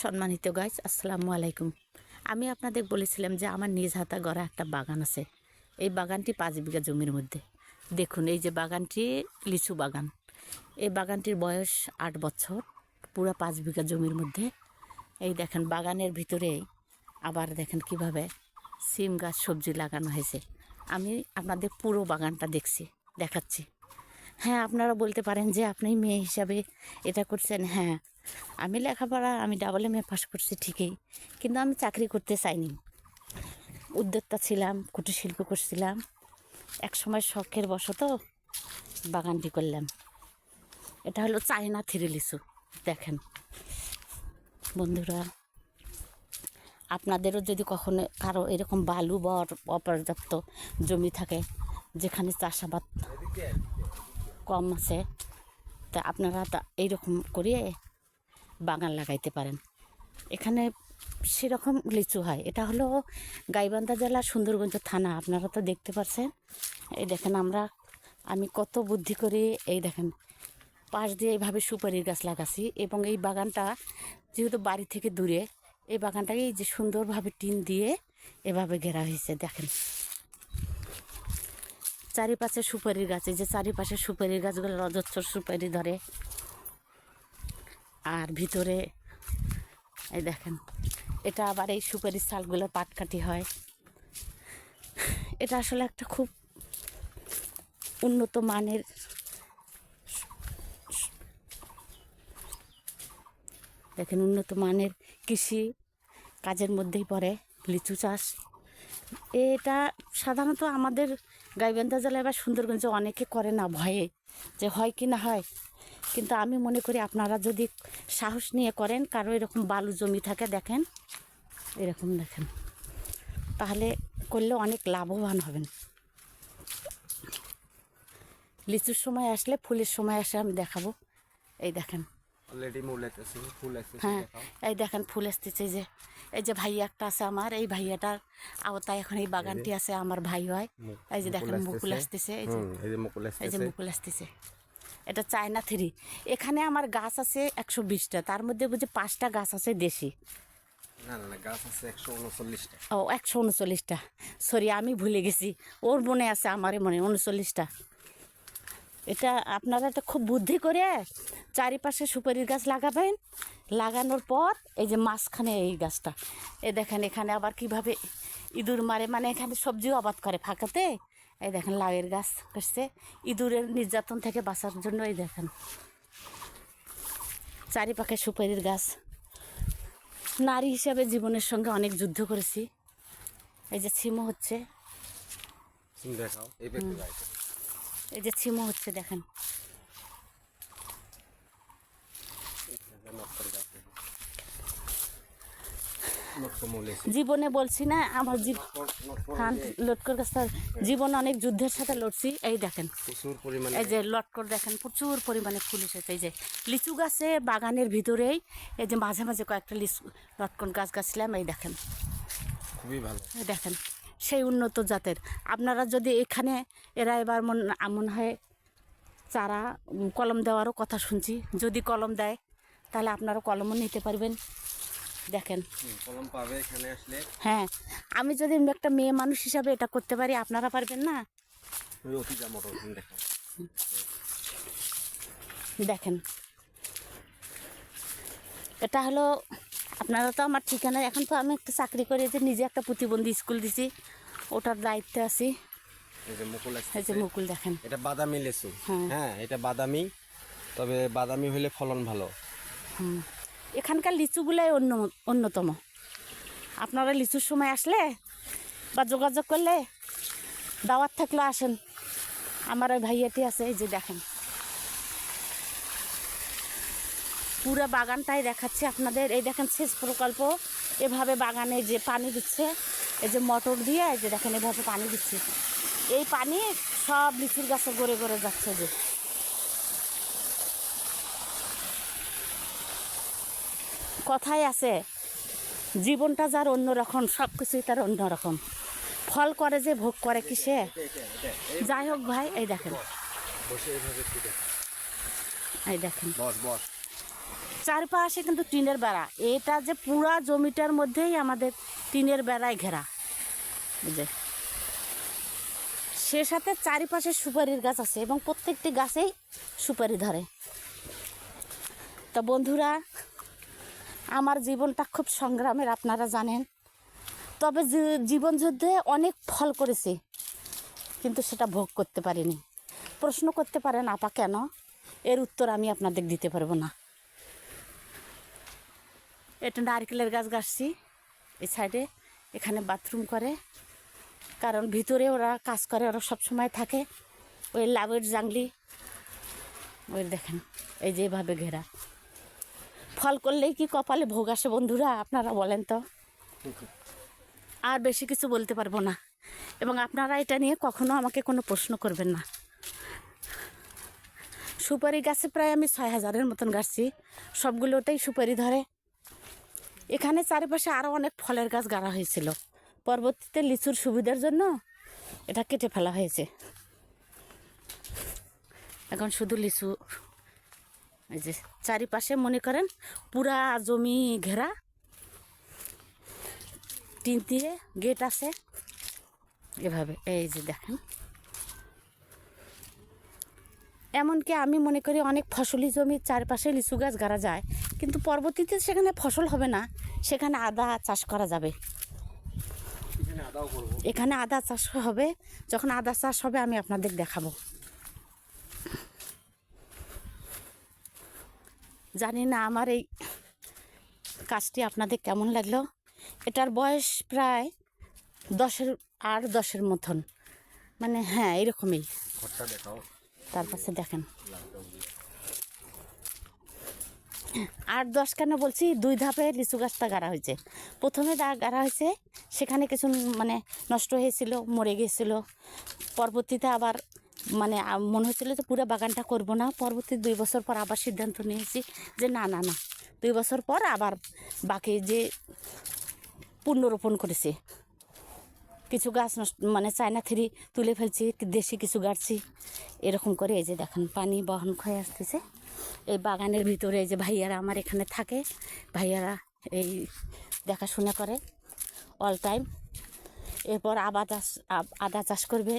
সম্মানিত গাইজ আসসালামু আলাইকুম। আমি আপনাদের বলেছিলাম যে আমার নিজ হাতা গড়া একটা বাগান আছে। এই বাগানটি পাঁচ বিঘা জমির মধ্যে। দেখুন, এই যে বাগানটি লিচু বাগান। এই বাগানটির বয়স আট বছর, পুরো পাঁচ বিঘা জমির মধ্যে। এই দেখেন, বাগানের ভিতরে আবার দেখেন কীভাবে সিম গাছ, সবজি লাগানো হয়েছে। আমি আপনাদের পুরো বাগানটা দেখছি, দেখাচ্ছি। হ্যাঁ আপনারা বলতে পারেন যে আপনি মেয়ে হিসাবে এটা করছেন। হ্যাঁ আমি লেখাপড়া, আমি ডাবল এম এ পাস করছি ঠিকই, কিন্তু আমি চাকরি করতে চাইনি। উদ্যোক্তা ছিলাম, কুটির শিল্প করছিলাম। এক সময় শখের বশত বাগানটি করলাম। এটা হলো চায়না থ্রি লিচু দেখেন। বন্ধুরা, আপনাদেরও যদি কখনো কারও এরকম বালু বা অপর্যাপ্ত জমি থাকে, যেখানে চাষাবাদ কম আছে, তা আপনারা তা এইরকম করে বাগান লাগাইতে পারেন। এখানে সেরকম লিচু হয়। এটা হলো গাইবান্ধা জেলা সুন্দরগঞ্জ থানা, আপনারা তো দেখতে পাচ্ছেন এই দেখেন আমরা, আমি কত বুদ্ধি করে এই দেখেন, পাশ দিয়ে এইভাবে সুপারির গাছ লাগাছি এবং এই বাগানটা যেহেতু বাড়ি থেকে দূরে, এই বাগানটাকে এই যে সুন্দরভাবে টিন দিয়ে এভাবে ঘেরা হয়েছে, দেখেন। চারিপাশে সুপারির গাছ, এই যে চারিপাশে সুপারির গাছগুলো রজচ্ছর সুপারি ধরে। আর ভিতরে, এই দেখেন, এটা আবার এই সুপারির শালগুলো পাটকাঠি হয়। এটা আসলে একটা খুব উন্নত মানের দেখেন, উন্নত মানের কৃষি কাজের মধ্যেই পড়ে লিচু চাষ। এটা সাধারণত আমাদের গাইবান্ধা জেলায় বা সুন্দরগঞ্জে অনেকে করে না, ভয়ে যে হয় কি না হয়। কিন্তু আমি মনে করি আপনারা যদি সাহস নিয়ে করেন কারও এরকম বালু জমি থাকে দেখেন এরকম দেখেন। তাহলে করলে অনেক লাভবান হবেন। লিচুর সময় আসলে ফুলের সময় আসে আমি দেখাবো। এই দেখেন। হ্যাঁ এই দেখেন ফুল আসতেছে যে এই যে ভাইয়া একটা আছে আমার এই ভাইয়াটার আওতায় এখন এই বাগানটি আছে আমার ভাই হয়। এই যে দেখেন মুকুল আসতেছে এই যে। মুকুল আসতেছে। এটা চায়না থ্রি। এখানে আমার গাছ আছে একশো বিশটা তার মধ্যে বুঝি পাঁচটা গাছ আছে দেশি। ও একশো উনচল্লিশটা। সরি আমি ভুলে গেছি। ওর মনে আছে আমারই মনে উনচল্লিশটা। এটা আপনারা এটা খুব বুদ্ধি করে চারিপাশে সুপারির গাছ লাগাবেন। লাগানোর পর এই যে মাঝখানে এই গাছটা। এ দেখেন এখানে আবার কীভাবে ইঁদুর মারে মানে এখানে সবজিও আবাদ করে ফাঁকাতে। এই দেখেন লাউয়ের গাছ করছে ইঁদুরের নির্যাতন থেকে বাঁচার জন্য এই দেখেন। চারিপাশে সুপারির গাছ। নারী হিসাবে জীবনের সঙ্গে অনেক যুদ্ধ করেছি। এই যে ছিমো হচ্ছে। এই এই যে ছিমো হচ্ছে দেখেন। জীবনে বলছি না আমার জীবন লটকর গাছটা জীবনে অনেক যুদ্ধের সাথে লড়ছি। এই দেখেন প্রচুর পরিমাণে। এই যে লটকর দেখেন প্রচুর পরিমাণে ফুল এসেছে। এই যে লিচু গাছে বাগানের ভিতরেই এই যে মাঝে মাঝে কয়েকটা লিচু লটকন গাছ গাছলাম এই দেখেন। খুবই ভালো। দেখেন সেই উন্নত জাতের। আপনারা যদি এখানে এরা এবার মন মনে হয় চারা কলম দেওয়ারও কথা শুনছি। যদি কলম দেয় তাহলে আপনারা কলমও নিতে পারবেন। দেখেন। কলম পাবে এখানে আসলে। হ্যাঁ আমি যদি একটা মেয়ে মানুষ হিসাবে এটা করতে পারি আপনারা পারবেন না? দেখেন। এটা হলো আপনারা তো আমার ঠিকানা এখন তো আমি একটা চাকরি করে যে নিজে একটা প্রতিবন্ধী স্কুল দিছি ওটার দায়িত্বে আছি। এই যে মুকুল এই যে মুকুল দেখেন। এটা বাদামি লেচু হ্যাঁ। হ্যাঁ এটা বাদামি তবে বাদামি হলে ফলন ভালো। এখানকার লিচুগুলাই অন্য, অন্যতম। আপনারা লিচুর সময় আসলে বা যোগাযোগ করলে দাওয়াত থাকলে আসেন। আমার ওই ভাইয়াটি আছে, এই যে দেখেন। পুরো বাগানটাই দেখাচ্ছে আপনাদের। এই দেখেন সেচ প্রকল্প, এভাবে বাগানে যে পানি দিচ্ছে, এই যে মোটর দিয়ে, এই যে দেখেন এভাবে পানি দিচ্ছে। এই পানি সব লিচুর গাছে গড়ে গড়ে যাচ্ছে যে। কথাই আছে জীবনটা যার অন্যরকম সব কিছুই তার অন্যরকম। ফল করে যে ভোগ করে কি সে যাই হোক ভাই এই দেখেন। এই দেখেন। চারপাশে কিন্তু টিনের বেড়া। এটা যে পুরা জমিটার মধ্যেই আমাদের টিনের বেড়ায় ঘেরা। বুঝে সে সাথে চারিপাশে সুপারির গাছ আছে এবং প্রত্যেকটি গাছেই সুপারি ধরে। তা বন্ধুরা আমার জীবনটা খুব সংগ্রামের, আপনারা জানেন। তবে জীবন যুদ্ধে অনেক ফল করেছি, কিন্তু সেটা ভোগ করতে পারিনি। প্রশ্ন করতে পারেন, আপা কেন? এর উত্তর আমি আপনাদের দিতে পারব না। এটা নারকেলের গাছ গাছছি, এই সাইডে এখানে বাথরুম করে, কারণ ভিতরে ওরা কাজ করে, ওরা সব সময় থাকে। ওই লাভের জাংলি, ওই দেখেন, এই যে এভাবে ঘেরা। ফল করলেই কি কপালে ভোগ আসে বন্ধুরা, আপনারা বলেন তো। আর বেশি কিছু বলতে পারব না। এবং আপনারা এটা নিয়ে কখনো আমাকে কোনো প্রশ্ন করবেন না। সুপারি গাছে প্রায় আমি ছয় হাজারের মতন গাছছি সবগুলোতেই সুপারি ধরে। এখানে চারিপাশে আরও অনেক ফলের গাছ গাড়া হয়েছিল। পরবর্তীতে লিচুর সুবিধার জন্য এটা কেটে ফেলা হয়েছে। এখন শুধু লিচু এই যে চারিপাশে মনে করেন পুরা জমি ঘেরা। টিন দিয়ে গেট আছে। এভাবে এই যে দেখেন। এমনকি আমি মনে করি অনেক ফসলি জমির চারপাশে লিচু গাছ গাড়া যায় কিন্তু পরবর্তীতে সেখানে ফসল হবে না। সেখানে আদা চাষ করা যাবে। এখানে আদা চাষ হবে। যখন আদা চাষ হবে আমি আপনাদের দেখাবো। জানি না আমার এই কাজটি আপনাদের কেমন লাগল। এটার বয়স প্রায় দশের আর দশের মতন। মানে হ্যাঁ এরকমই। তার পাশে দেখেন। আট দশ কেন বলছি? দুই ধাপে লিচু গাছটা গাড়া হয়েছে। প্রথমে দা গাড়া হয়েছে সেখানে কিছু মানে নষ্ট হয়েছিল মরে গিয়েছিল। পরবর্তীতে আবার মানে মনে হচ্ছিল যে পুরো বাগানটা করব না। পরবর্তী দুই বছর পর আবার সিদ্ধান্ত নিয়েছি যে না না না। দুই বছর পর আবার বাকি যে পুনরোপণ করেছে। কিছু গাছ নষ্ট মানে চায়না থ্রি তুলে ফেলছি দেশি কিছু গাছছি এরকম করে এই যে দেখেন, পানি বহন হয়ে আসতেছে। এই বাগানের ভিতরে এই যে ভাইয়ারা আমার এখানে থাকে, ভাইয়ারা এই দেখাশোনা করে অল টাইম এরপর আদা চাষ আদা চাষ করবে।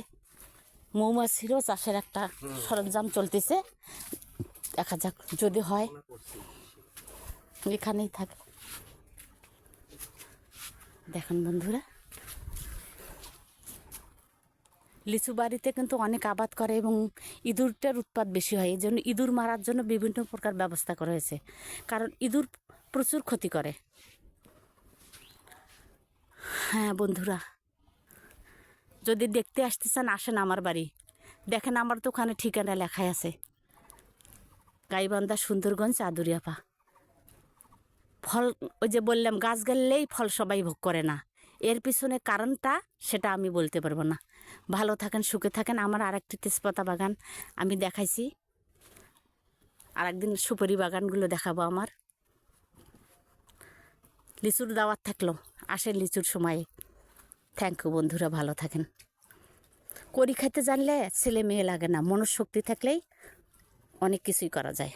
মৌমাছিরও চাষের একটা সরঞ্জাম চলতেছে। দেখা যাক যদি হয়। এখানেই থাকে। দেখেন বন্ধুরা। লিচু বাড়িতে কিন্তু অনেক আবাদ করে এবং ইঁদুরটার উৎপাদ বেশি হয়। এই জন্য ইঁদুর মারার জন্য বিভিন্ন প্রকার ব্যবস্থা করা হয়েছে। কারণ ইঁদুর প্রচুর ক্ষতি করে। হ্যাঁ বন্ধুরা যদি দেখতে আসতে চান আসেন আমার বাড়ি। দেখেন আমার তো ওখানে ঠিকানা লেখাই আছে। গাইবান্ধা, সুন্দরগঞ্জ, আদুরিয়াপা। ফল, ওই যে বললাম, গাছ গেলেই ফল সবাই ভোগ করে না। এর পিছনে কারণটা সেটা আমি বলতে পারব না। ভালো থাকেন, সুখে থাকেন। আমার আরেকটি তেজপাতা বাগান আমি দেখাইছি। আর একদিন সুপারি বাগানগুলো দেখাবো আমার। লিচুর দাওয়াত থাকল। আসেন লিচুর সময়ে। থ্যাংক ইউ বন্ধুরা, ভালো থাকেন। করি খাইতে জানলে ছেলে মেয়ে লাগে না, মনঃশক্তি থাকলেই অনেক কিছুই করা যায়।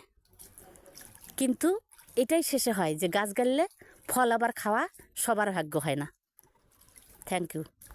কিন্তু এটাই শেষে হয় যে গাছ গাড়লে ফল আবার খাওয়া সবার ভাগ্য হয় না। Thank you